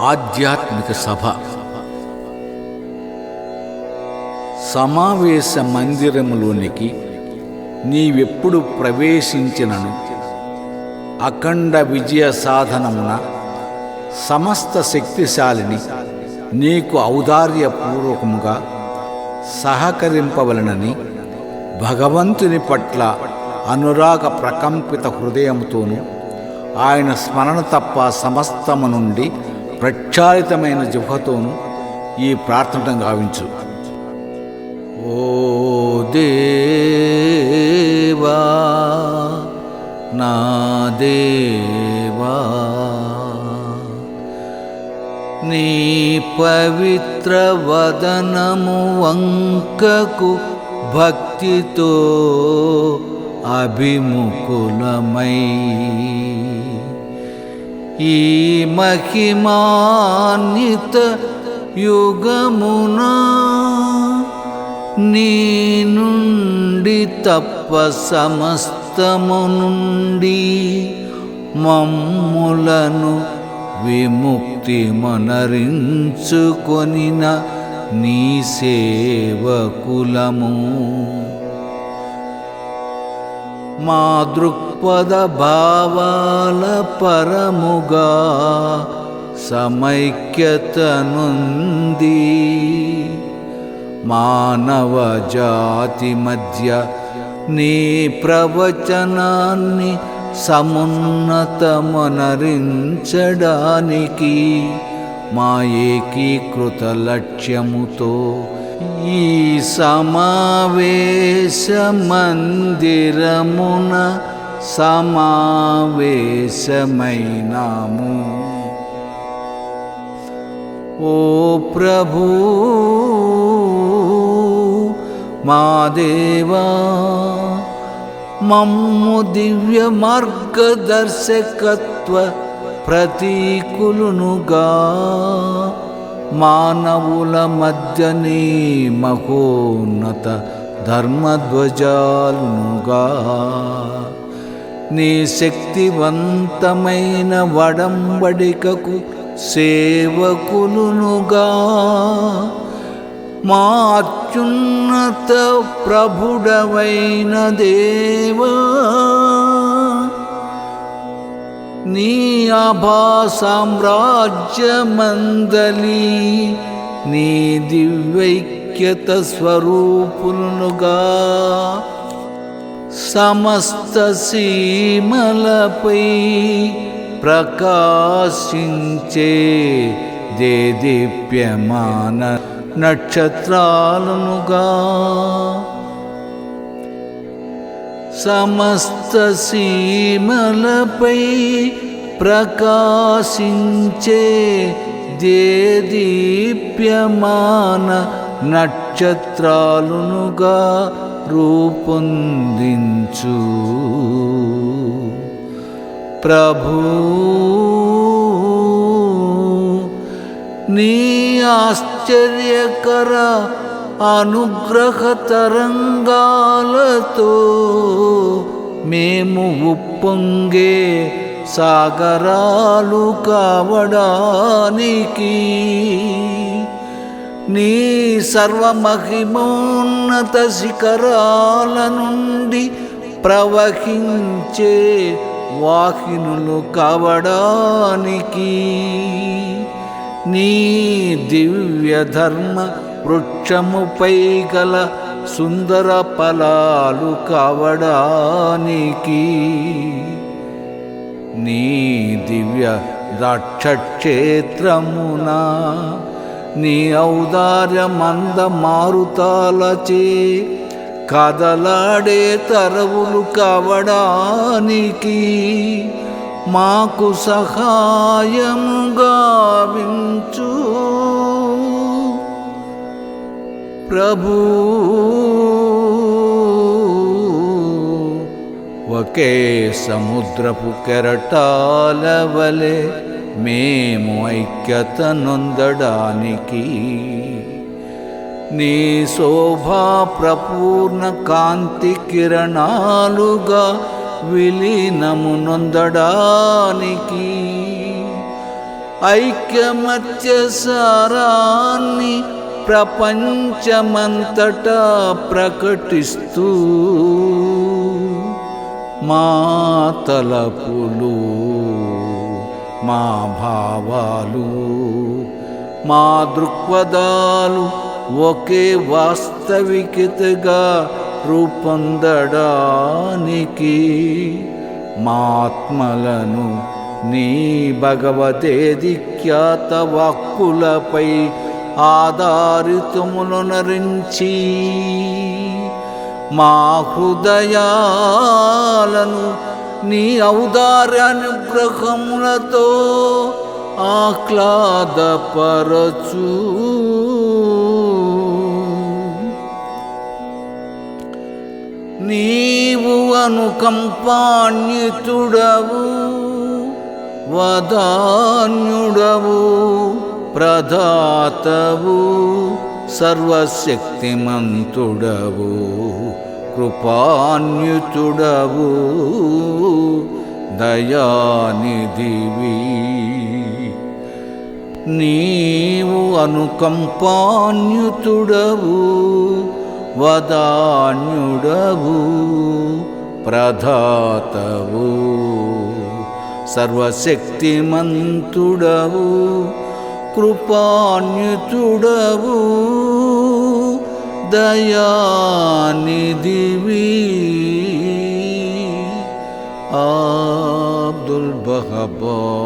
ఆధ్యాత్మిక సభ. సమావేశ మందిరములోనికి నీవెప్పుడు ప్రవేశించినను అఖండ విజయ సాధనమున సమస్త శక్తిశాలిని నీకు ఔదార్యపూర్వకముగా సహకరింపవలనని భగవంతుని పట్ల అనురాగ ప్రకంపిత హృదయంతోనూ ఆయన స్మరణ తప్ప సమస్తము నుండి ప్రక్షాళితమైన జిహ్వతోను ఈ ప్రార్థన గావించు. ఓ దేవా నా దేవా నీ పవిత్ర వదనము వంకకు భక్తితో అభిముఖులమై ఈ మహిమాన్విత యుగమునా నీ నుండి తప్ప సమస్తము నుండి మమ్ములను విముక్తి మనరించుకొనిన నీ సేవకులము. మా దృక్పథ భావాల పరముగా సమైక్యతనుంది. మానవ జాతి మధ్య నీ ప్రవచనాన్ని సమున్నతమనరించడానికి మా ఏకీకృత లక్ష్యముతో ఈ సమావేశ మందిరమున సమావేశమైనాము. ఓ ప్రభూ మా దేవా మమ్ము దివ్య మార్గదర్శకత్వ ప్రతీకులునుగా. మానవుల మధ్యనే మహోన్నత ధర్మధ్వజాలుగా. నీ శక్తివంతమైన వడంబడికకు సేవకులునుగా. మా అత్యున్నత ప్రభుడవైన దేవా. నీ ఆభా సామ్రాజ్యమందలి నీ దివ్యైక్యత స్వరూపులుగా సమస్త సీమలపై ప్రకాశించే దేదీప్యమాన నక్షత్రాలనుగా. సమస్త సీమలపై ప్రకాశించే దేదీప్యమాన నక్షత్రాలునుగా రూపొందించు. ప్రభూ నీ ఆశ్చర్యకర అనుగ్రహ తరంగాలతో మేము ఉప్పొంగే సాగరాలు కావడానికి నీ సర్వమహిమోన్నత శిఖరాల నుండి ప్రవహించే వాహినులు కావడానికి నీ దివ్య ధర్మ వృక్షముపై గల సుందర ఫలాలు కావడానికి. నీ దివ్య ద్రాక్షక్షేత్రమున నీ ఔదార్య మంద మారుతాలచే కదలాడే తరవులు కావడానికి. మాకు సహాయముగా వించు ప్రభు. ఒకే సముద్రపు కెరటాల వలె మేము ఐక్యత నొందడానికి నీ శోభా ప్రపూర్ణ కాంతి కిరణాలుగా విలీనము నొందడానికి ఐక్యమత్య సారాన్ని ప్రపంచమంతటా ప్రకటిస్తూ మా తలపులు మా భావాలు మా దృక్పథాలు ఒకే వాస్తవికతగా రూపొందడానికి మాత్మలను నీ భగవతే ఖ్యాత వాక్కులపై ఆధారితములనరించి మా హృదయాలను నీ ఔదార్యానుగ్రహములతో ఆహ్లాదపరచు. నీవు అనుకంపాణ్యుతుడవు వదాన్యుడవు. ప్రదాతవు సర్వశక్తిమంతుడవు కృపాన్యుతుడవు దయానిధివి. నీవు అనుకంపాన్యుతుడవు వదాన్యుడవు ప్రధాతవు సర్వశక్తిమంతుడవు కృపాన్యుతుడవు. దయానిధివి. ఆబ్దుల్ బహబా